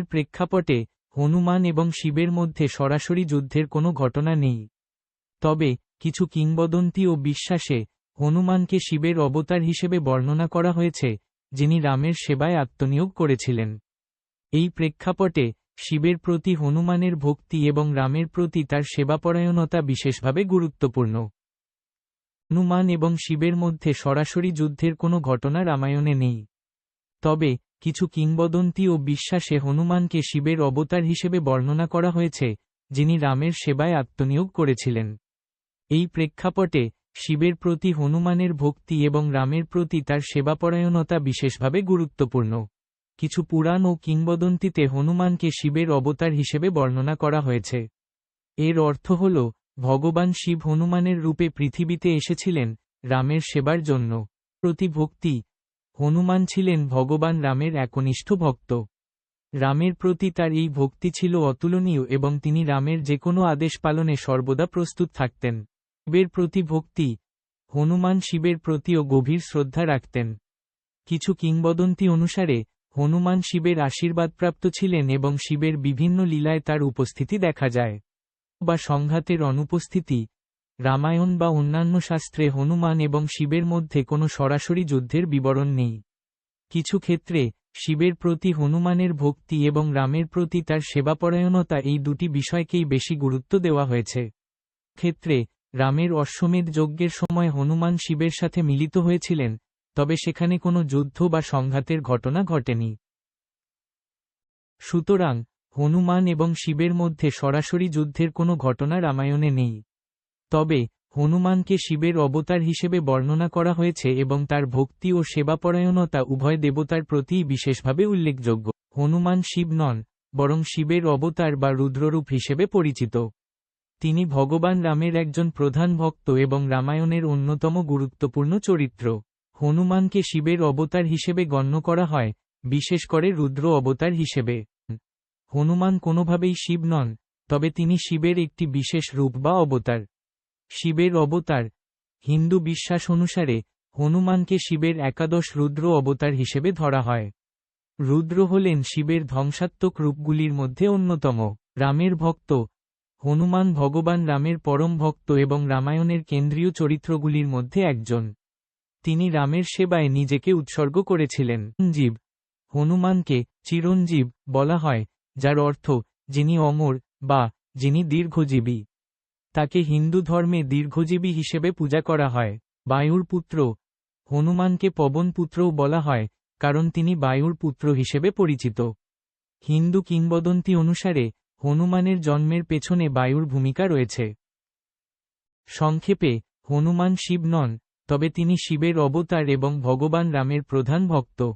পুরাণের প্রেক্ষাপটে হনুমান এবং শিবের মধ্যে সরাসরি যুদ্ধের কোনো ঘটনা নেই। তবে, কিছু কিংবদন্তি ও বিশ্বাসে হনুমানকে শিবের অবতার হিসেবে বর্ণনা করা হয়েছে, যিনি রামের সেবায় আত্মনিয়োগ করেছিলেন। এই প্রেক্ষাপটে শিবের প্রতি হনুমানের ভক্তি এবং রামের প্রতি তার সেবাপরায়ণতা বিশেষভাবে গুরুত্বপূর্ণ। হনুমান এবং শিবের মধ্যে সরাসরি যুদ্ধের কোনো ঘটনা রামায়ণে নেই। তবে কিছু কিংবদন্তি ও বিশ্বাসে হনুমানকে শিবের অবতার হিসেবে বর্ণনা করা হয়েছে, যিনি রামের সেবায় আত্মনিয়োগ করেছিলেন। এই প্রেক্ষাপটে, শিবের প্রতি হনুমানের ভক্তি এবং রামের প্রতি তার সেবাপরায়ণতা বিশেষভাবে গুরুত্বপূর্ণ। কিছু পুরাণ ও কিংবদন্তিতে হনুমানকে শিবের অবতার হিসেবে বর্ণনা করা হয়েছে। এর অর্থ হল, ভগবান শিব হনুমানের রূপে পৃথিবীতে এসেছিলেন, রামের সেবার জন্য। প্রতি ভক্তি হনুমান ছিলেন ভগবান রামের একনিষ্ঠ ভক্ত। রামের প্রতি তার এই ভক্তি ছিল অতুলনীয় এবং তিনি রামের যে কোনো আদেশ পালনে সর্বদা প্রস্তুত থাকতেন। শিবের প্রতি ভক্তি, হনুমান শিবের প্রতিও গভীর শ্রদ্ধা রাখতেন। কিছু কিংবদন্তি অনুসারে, হনুমান শিবের আশীর্বাদপ্রাপ্ত ছিলেন এবং শিবের বিভিন্ন লীলায় তার উপস্থিতি দেখা যায়। বা সংঘাতের অনুপস্থিতি রামায়ণ বা অন্যান্য শাস্ত্রে হনুমান এবং শিবের মধ্যে কোনো সরাসরি যুদ্ধের বিবরণ নেই। কিছু ক্ষেত্রে, শিবের প্রতি হনুমানের ভক্তি এবং রামের প্রতি তার সেবাপরায়ণতা এই দুটি বিষয়কেই বেশি গুরুত্ব দেওয়া হয়েছে। ক্ষেত্রে, রামের অশ্বমেধ যজ্ঞের সময় হনুমান শিবের সাথে মিলিত হয়েছিলেন, তবে সেখানে কোনো যুদ্ধ বা সংঘাতের ঘটনা ঘটেনি। সুতরাং, হনুমান এবং শিবের মধ্যে সরাসরি যুদ্ধের কোনো ঘটনা রামায়ণে নেই। তবে, হনুমানকে শিবের অবতার হিসেবে বর্ণনা করা হয়েছে এবং তার ভক্তি ও সেবাপরায়ণতা উভয় দেবতার প্রতিই বিশেষভাবে উল্লেখযোগ্য। হনুমান শিব নন, বরং শিবের অবতার বা রুদ্ররূপ হিসেবে পরিচিত। তিনি ভগবান রামের একজন প্রধান ভক্ত এবং রামায়ণের অন্যতম গুরুত্বপূর্ণ চরিত্র। হনুমানকে শিবের অবতার হিসেবে গণ্য করা হয়, বিশেষ করে রুদ্র অবতার হিসেবে। হনুমান কোনোভাবেই শিব নন, তবে তিনি শিবের একটি বিশেষ রূপ বা অবতার। শিবের অবতার। হিন্দু বিশ্বাস অনুসারে হনুমানকে শিবের একাদশ রুদ্র অবতার হিসেবে ধরা হয়। রুদ্র হলেন শিবের ধ্বংসাত্মক রূপগুলির মধ্যে অন্যতম। রামের ভক্ত, হনুমান ভগবান রামের পরম ভক্ত এবং রামায়ণের কেন্দ্রীয় চরিত্রগুলির মধ্যে একজন। তিনি রামের সেবায় নিজেকে উৎসর্গ করেছিলেন। জীব, হনুমানকে চিরঞ্জীব বলা হয়, যার অর্থ যিনি অমর বা যিনি দীর্ঘজীবী। তাকে হিন্দু ধর্মে দীর্ঘজীবী হিসেবে পূজা করা হয়। বায়ুর পুত্র, হনুমানকে পবন পুত্রও বলা হয়, কারণ তিনি বায়ুর পুত্র হিসেবে পরিচিত। হিন্দু কিংবদন্তি অনুসারে, হনুমানের জন্মের পেছনে বায়ুর ভূমিকা রয়েছে। সংক্ষেপে, হনুমান শিব নন, তবে তিনি শিবের অবতার এবং ভগবান রামের প্রধান ভক্ত।